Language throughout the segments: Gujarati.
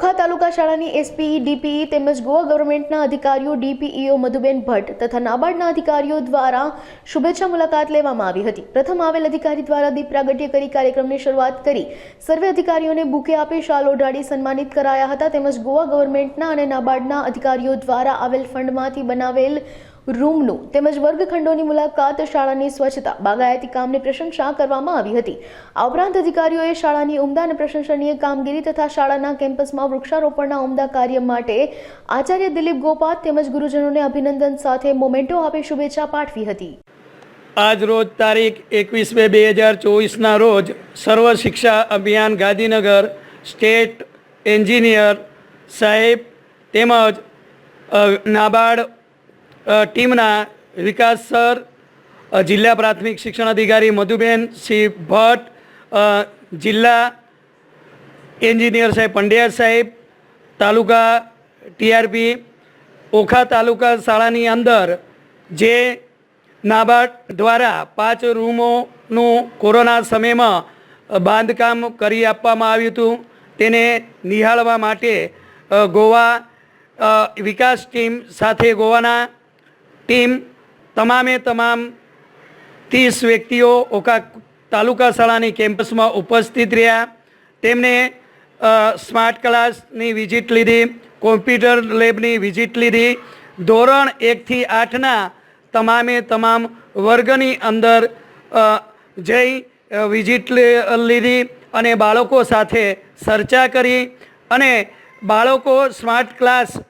ઓખા તાલુકા શાળાની એસપીઈ ડીપીઈ તેમજ ગોવા ગવર્મેન્ટના અધિકારીઓ ડીપીઈઓ મધુબેન ભટ્ટ તથા નાબાર્ડના અધિકારીઓ દ્વારા શુભેચ્છા મુલાકાત લેવામાં આવી હતી. પ્રથમ આવેલ અધિકારી દ્વારા દીપ પ્રાગટ્ય કરી કાર્યક્રમની શરૂઆત કરી. સર્વે અધિકારીઓને બુકે આપી શાલ ઓઢાડી સન્માનિત કરાયા હતા તેમજ ગોવા ગવર્મેન્ટના અને નાબાર્ડના અધિકારીઓ દ્વારા આવેલ ફંડમાંથી બનાવેલ રૂમનું તેમજ વર્ગખંડોની મુલાકાત શાળાની સ્વચ્છતા, બાગાયતી કામની પ્રશંસા કરવામાં આવી હતી. આ ઉપરાંત અધિકારીઓએ શાળાની ઉમદા અને પ્રશંસનીય કામગીરી તથા શાળાના કેમ્પસમાં વૃક્ષારોપણના ઉમદા કાર્ય માટે આચાર્ય દિલીપ ગોપાત તેમજ ગુરુજનોને અભિનંદન સાથે મોમેન્ટો આપી શુભેચ્છા પાઠવી હતી. આજ રોજ તારીખ એકવીસ બે બે હજાર ચોવીસના રોજ સર્વ શિક્ષા અભિયાન ગાંધીનગર સ્ટેટ એન્જિનિયર સાહેબ તેમજ નાબાર્ડ ટીમના વિકાસ સર જિલ્લા પ્રાથમિક શિક્ષણ અધિકારી મધુબેન શ્રી ભટ્ટ જિલ્લા એન્જિનિયર સાહેબ પંડ્યા સાહેબ, તાલુકા ટીઆરપી, ઓખા તાલુકા શાળાની અંદર જે નાબાર્ડ દ્વારા પાંચ રૂમોનું કોરોના સમયમાં બાંધકામ કરી આપવામાં આવ્યું હતું. તેને નિહાળવા માટે ગોવા વિકાસ ટીમ સાથે ગોવાના ટીમ તમામે તમામ ત્રીસ વ્યક્તિઓ ઓકા તાલુકા શાળાની કેમ્પસમાં ઉપસ્થિત રહ્યા. તેમણે સ્માર્ટ ક્લાસની વિઝિટ લીધી, કોમ્પ્યુટર લેબની વિઝિટ લીધી. ધોરણ એકથી આઠના તમામે તમામ વર્ગની અંદર જઈ વિઝિટ લીધી અને બાળકો સાથે ચર્ચા કરી અને બાળકો સ્માર્ટ ક્લાસ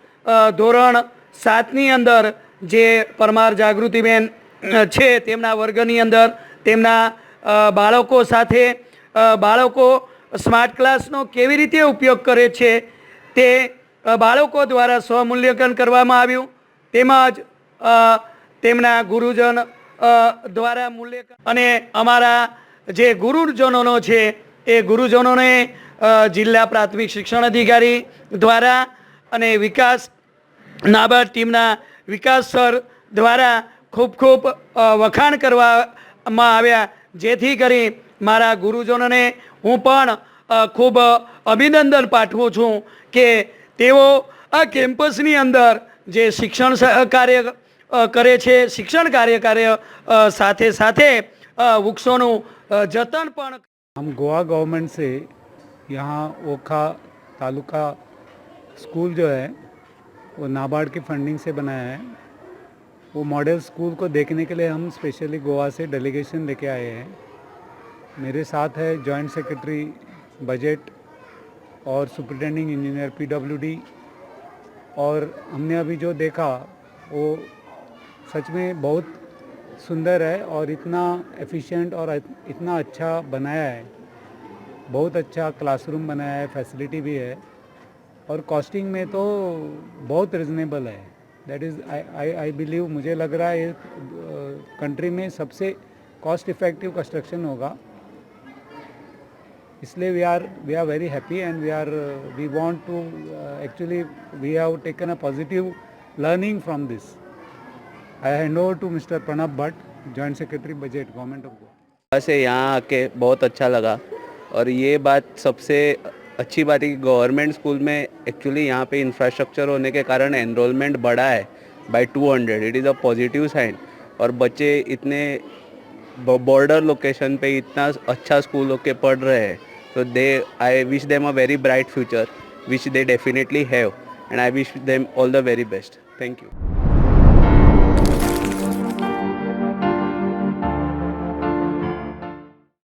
ધોરણ સાતની અંદર જે પરમાર જાગૃતિબેન છે તેમના વર્ગની અંદર, તેમના બાળકો સાથે બાળકો સ્માર્ટ ક્લાસનો કેવી રીતે ઉપયોગ કરે છે તે બાળકો દ્વારા સ્વમૂલ્યાંકન કરવામાં આવ્યું. તેમજ તેમના ગુરુજન દ્વારા મૂલ્યાંકન અને અમારા જે ગુરુજનોનો છે એ ગુરુજનોને જિલ્લા પ્રાથમિક શિક્ષણ અધિકારી દ્વારા અને વિકાસ નાબાર્ડ ટીમના વિકાસ સર દ્વારા ખૂબ ખૂબ અ, વખાણ કરવામાં આવ્યા જેથી કરી મારા ગુરુજનોને હું પણ અ, ખૂબ અભિનંદન પાઠવું છું કે તેઓ આ કેમ્પસની અંદર જે શિક્ષણ સ- કાર્ય અ, કરે છે શિક્ષણ કાર્ય કાર્ય અ, સાથે સાથે અ, વૃક્ષોનું અ, જતન પણ हम गोवा गवर्नमेंट से यहाँ ओखा तालुका स्कूल जो है वो नाबार्ड की फंडिंग से बनाया है। वो मॉडल स्कूल को देखने के लिए हम स्पेशली गोवा से डेलीगेशन लेके आए हैं। मेरे साथ है जॉइंट सेक्रेटरी बजट और सुपरिटेंडिंग इंजीनियर पीडब्ल्यूडी और हमने अभी जो देखा, वो सच में बहुत सुंदर है और इतना एफिशिएंट और इतना अच्छा बनाया है। बहुत अच्छा क्लासरूम बनाया है फैसिलिटी भी है। और कॉस्टिंग में तो बहुत रिजनेबल है। That is I I believe मुझे लग रहा है कंट्री में सबसे कॉस्ट इफ़ेक्टिव कंस्ट्रक्शन होगा। इसलिए we are we are very happy and we are we want to actually we have taken a positive learning from this I hand over to mister Pranab Bhatt joint secretary budget government of Goa से यहाँ आके बहुत अच्छा लगा। और ये बात सबसे अच्छी बात है कि गवर्नमेंट स्कूल में एक्चुअली यहाँ पे इंफ्रास्ट्रक्चर होने के कारण एनरोलमेंट बढ़ा है by 200 it is a positive sign और बच्चे इतने बॉर्डर लोकेशन पे इतना अच्छा स्कूल होके पढ़ रहे हैं. तो they I wish them a very bright future which they definitely have and I wish them all the very best thank you